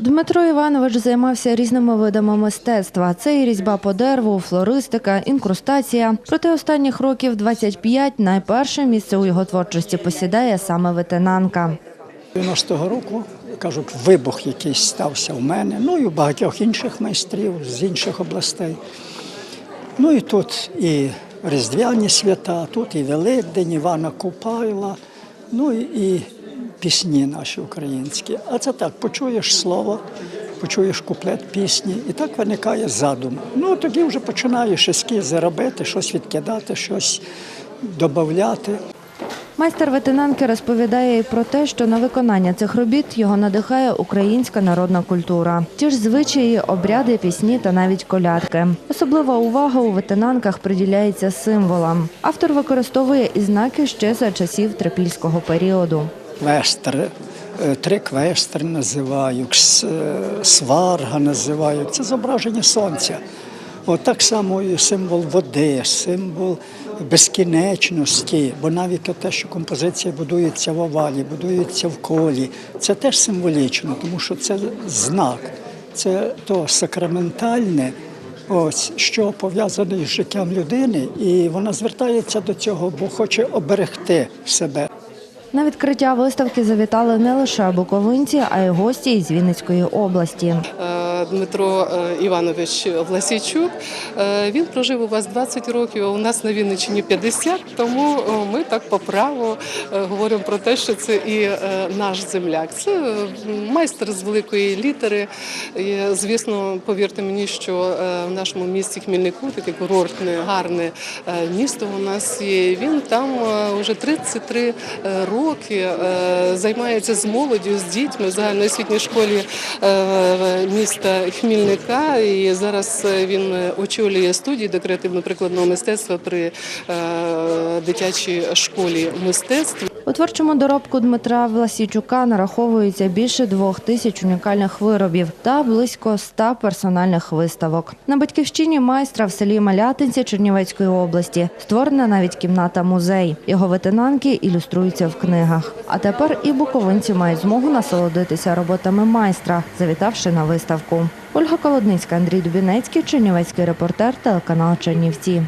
Дмитро Іванович займався різними видами мистецтва. Це і різьба по дереву, флористика, інкрустація. Проте останніх років 25 найперше місце у його творчості посідає саме ветенанка. 90-го року, кажуть, вибух якийсь стався у мене, ну і у багатьох інших майстрів з інших областей. Ну і тут і Різдвяні свята, тут і Великдень, Івана Купайла, ну і, пісні наші українські. А це так, почуєш слово, почуєш куплет пісні, і так виникає задум. Ну тоді вже починаєш ескізи робити, щось відкидати, щось додати. Майстер ветенанки розповідає і про те, що на виконання цих робіт його надихає українська народна культура. Ті ж звичаї, обряди, пісні та навіть колядки. Особлива увага у ветенанках приділяється символам. Автор використовує і знаки ще за часів трипільського періоду. Квестр, е, три квестри називають, е, сварга називають. Це зображення сонця. От так само і символ води, символ безкінечності, бо навіть те, що композиція будується в овалі, будується в колі, це теж символічно, тому що це знак, це то сакраментальне, ось що пов'язане з життям людини, і вона звертається до цього, бо хоче оберегти себе. На відкриття виставки завітали не лише буковинці, а й гості із Вінницької області. Дмитро е, Іванович Власійчук. Е, Він прожив у вас 20 років, а у нас на Вінниччині 50, тому е, ми так по праву говоримо про те, що це і наш земляк. Це майстер з великої літери. І, Звісно, повірте мені, що в нашому місті Хмільнику таке курортне, гарне місто у нас є. Він там вже 33 роки займається з молоддю, з дітьми в загальноосвітній школі е, міста Хмільника. І зараз е, він очолює студію декоративно-прикладного мистецтва при е, дитячій школі мистецтв. У творчому доробку Дмитра Власійчука нараховується більше двох тисяч унікальних виробів та близько ста персональних виставок. На батьківщині майстра в селі Малятинці Чернівецької області створена навіть кімната музей. Його ветенанки ілюструються в книгах. А тепер і буковинці мають змогу насолодитися роботами майстра, завітавши на виставку. Ольга Колодницька, Андрій Дубінецький, Чернівецький репортер, телеканал Чернівці.